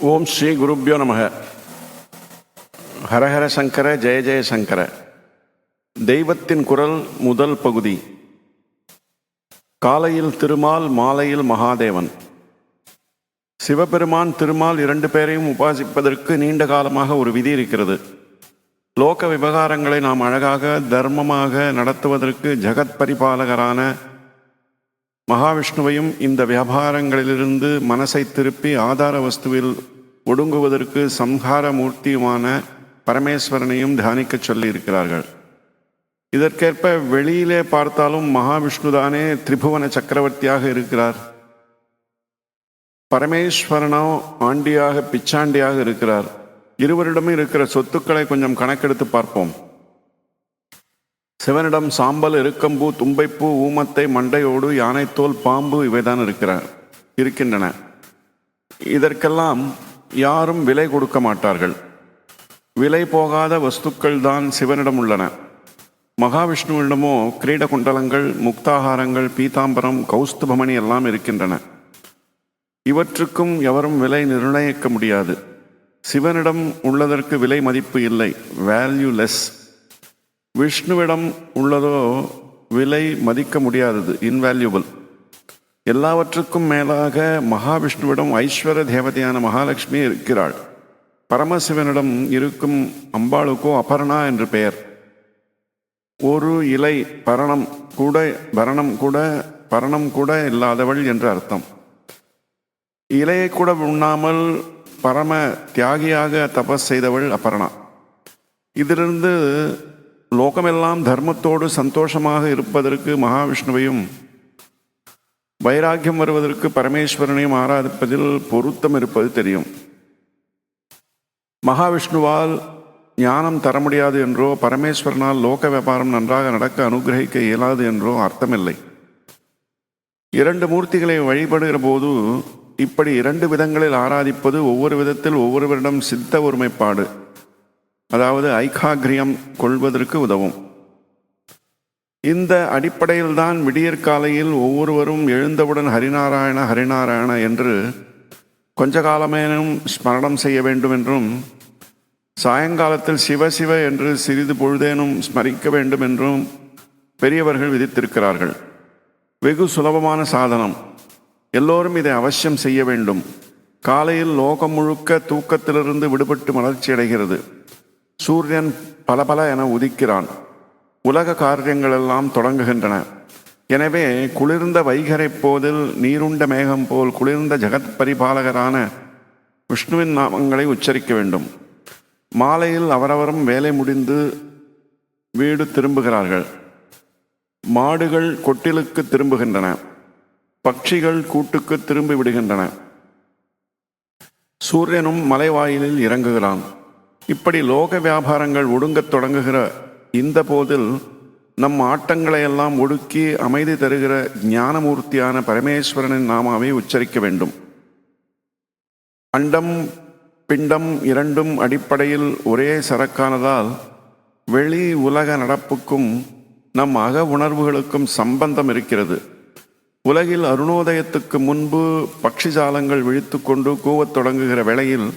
ஓம் ஸ்ரீ குருப்பியோ நமக. ஹரஹர சங்கர ஜெய ஜெய சங்கர. தெய்வத்தின் குரல் முதல் பகுதி. காலையில் திருமால் மாலையில் மகாதேவன். சிவபெருமான் திருமால் இரண்டு பேரையும் உபாசிப்பதற்கு நீண்ட காலமாக ஒரு விதி இருக்கிறது. லோக விவகாரங்களை நாம் அழகாக தர்மமாக நடத்துவதற்கு ஜகத் பரிபாலகரான மகாவிஷ்ணுவையும் இந்த வியாபாரங்களிலிருந்து மனசை திருப்பி ஆதார வஸ்துவில் ஒடுங்குவதற்கு சம்ஹார மூர்த்தியுமான பரமேஸ்வரனையும் தியானிக்கச் சொல்லியிருக்கிறார்கள். இதற்கேற்ப வெளியிலே பார்த்தாலும் மகாவிஷ்ணுதானே திரிபுவன சக்கரவர்த்தியாக இருக்கிறார். பரமேஸ்வரனோ ஆண்டியாக பிச்சாண்டியாக இருக்கிறார். இருவரிடமும் இருக்கிற சொத்துக்களை கொஞ்சம் கணக்கெடுத்து பார்ப்போம். சிவனிடம் சாம்பல் இருக்கம்பூ தும்பைப்பூ ஊமத்தை மண்டையோடு யானைத்தோல் பாம்பு இவைதான் இருக்கிற இருக்கின்றன. இதற்கெல்லாம் யாரும் விலை கொடுக்க மாட்டார்கள். விலை போகாத வஸ்துக்கள் தான் சிவனிடம் உள்ளன. மகாவிஷ்ணுவிடமோ கிரீட குண்டலங்கள் முக்தாகாரங்கள் பீதாம்பரம் கௌஸ்துபமணி எல்லாம் இருக்கின்றன. இவற்றுக்கும் எவரும் விலை நிர்ணயிக்க முடியாது. சிவனிடம் உள்ளதற்கு விலை மதிப்பு இல்லை வேல்யூலெஸ் விஷ்ணுவிடம் உள்ளதோ விலை மதிக்க முடியாதது இன்வேல்யூபிள் எல்லாவற்றுக்கும் மேலாக மகாவிஷ்ணுவிடம் ஐஸ்வர தேவதையான மகாலட்சுமி இருக்கிறாள். பரமசிவனிடம் இருக்கும் அம்பாளுக்கோ அபர்ணா என்று பெயர். ஒரு இலை பரணம் கூட பரணம் கூட பரணம் கூட இல்லாதவள் என்று அர்த்தம். இலையை கூட உண்ணாமல் பரம தியாகியாக தபஸ் செய்தவள் அபர்ணா. இதிலிருந்து லோகமெல்லாம் தர்மத்தோடு சந்தோஷமாக இருப்பதற்கு மகாவிஷ்ணுவையும் வைராக்கியம் வருவதற்கு பரமேஸ்வரனையும் ஆராதிப்பதில் பொருத்தம் இருப்பது தெரியும். மகாவிஷ்ணுவால் ஞானம் தர முடியாது என்றோ பரமேஸ்வரனால் லோக வியாபாரம் நன்றாக நடக்க அனுகிரகிக்க இயலாது என்றோ அர்த்தமில்லை. இரண்டு மூர்த்திகளை வழிபடுகிற போது இப்படி இரண்டு விதங்களில் ஆராதிப்பது ஒவ்வொரு விதத்தில் ஒவ்வொருவரிடம் சித்த ஒருமைப்பாடு. அதாவது ஐகாகிரியம் கொள்வதற்கு உதவும். இந்த அடிப்படையில்தான் விடியற்காலையில் ஒவ்வொருவரும் எழுந்தவுடன் ஹரிநாராயண ஹரிநாராயண என்று கொஞ்ச காலமேனும் ஸ்மரணம் செய்ய வேண்டும் என்றும் சாயங்காலத்தில் சிவ சிவ என்று சிறிது பொழுதேனும் ஸ்மரிக்க வேண்டும் என்றும் பெரியவர்கள் விதித்திருக்கிறார்கள். வெகு சுலபமான சாதனம். எல்லோரும் இதை அவசியம் செய்ய வேண்டும். காலையில் லோகம் முழுக்க தூக்கத்திலிருந்து விடுபட்டு மலர்ச்சி அடைகிறது. சூரியன் பல பல என உதிக்கிறான். உலக காரியங்களெல்லாம் தொடங்குகின்றன. எனவே குளிர்ந்த வைகரை போதில் நீருண்ட மேகம் போல் குளிர்ந்த ஜெகத் பரிபாலகரான விஷ்ணுவின் நாமங்களை உச்சரிக்க வேண்டும். மாலையில் அவரவரும் வேலை முடிந்து வீடு திரும்புகிறார்கள். மாடுகள் கொட்டிலுக்கு திரும்புகின்றன. பட்சிகள் கூட்டுக்கு திரும்பி விடுகின்றன. சூரியனும் மலைவாயிலில் இறங்குகிறான். இப்படி லோக வியாபாரங்கள் ஒடுங்கத் தொடங்குகிற இந்த போதில் நம் ஆட்டங்களை எல்லாம் ஒடுக்கி அமைதி தருகிற ஞானமூர்த்தியான பரமேஸ்வரனின் நாமாவை உச்சரிக்க வேண்டும். அண்டம் பிண்டம் இரண்டும் அடிப்படையில் ஒரே சரக்கானதால் வெளி உலக நடப்புக்கும் நம் அக உணர்வுகளுக்கும் சம்பந்தம் இருக்கிறது. உலகில் அருணோதயத்துக்கு முன்பு பக்ஷிஜாலங்கள் விழித்து கொண்டு கூவத் தொடங்குகிற வேளையில்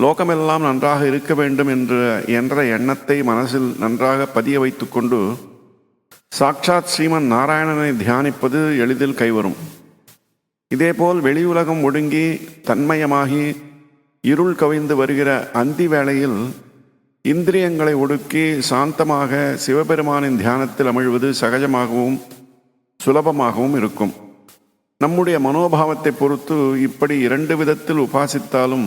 லோகமெல்லாம் நன்றாக இருக்க வேண்டும் என்ற என்ற எண்ணத்தை மனசில் நன்றாக பதிய வைத்துக்கொண்டு சாட்சாத் ஸ்ரீமன் நாராயணனை தியானிப்பது எளிதில் கைவரும். இதேபோல் வெளியுலகம் ஒடுங்கி தன்மயமாகி இருள் கவிந்து வருகிற அந்தி வேளையில் இந்திரியங்களை ஒடுக்கி சாந்தமாக சிவபெருமானின் தியானத்தில் அமிழ்வது சகஜமாகவும் சுலபமாகவும் இருக்கும். நம்முடைய மனோபாவத்தை பொறுத்து இப்படி இரண்டு விதத்தில் உபாசித்தாலும்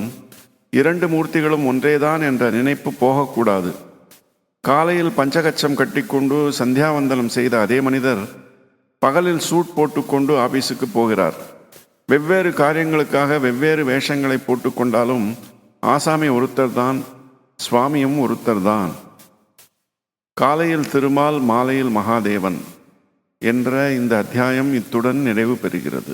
இரண்டு மூர்த்திகளும் ஒன்றேதான் என்ற நினைப்பு போகக்கூடாது. காலையில் பஞ்சகச்சம் கட்டிக்கொண்டு சந்தியாவந்தனம் செய்த அதே மனிதர் பகலில் சூட் போட்டுக்கொண்டு ஆபீஸுக்கு போகிறார். வெவ்வேறு காரியங்களுக்காக வெவ்வேறு வேஷங்களை போட்டுக்கொண்டாலும் ஆசாமி ஒருத்தர் தான் சுவாமியும் ஒருத்தர் தான் காலையில் திருமால் மாலையில் மகாதேவன் என்ற இந்த அத்தியாயம் இத்துடன் நிறைவு பெறுகிறது.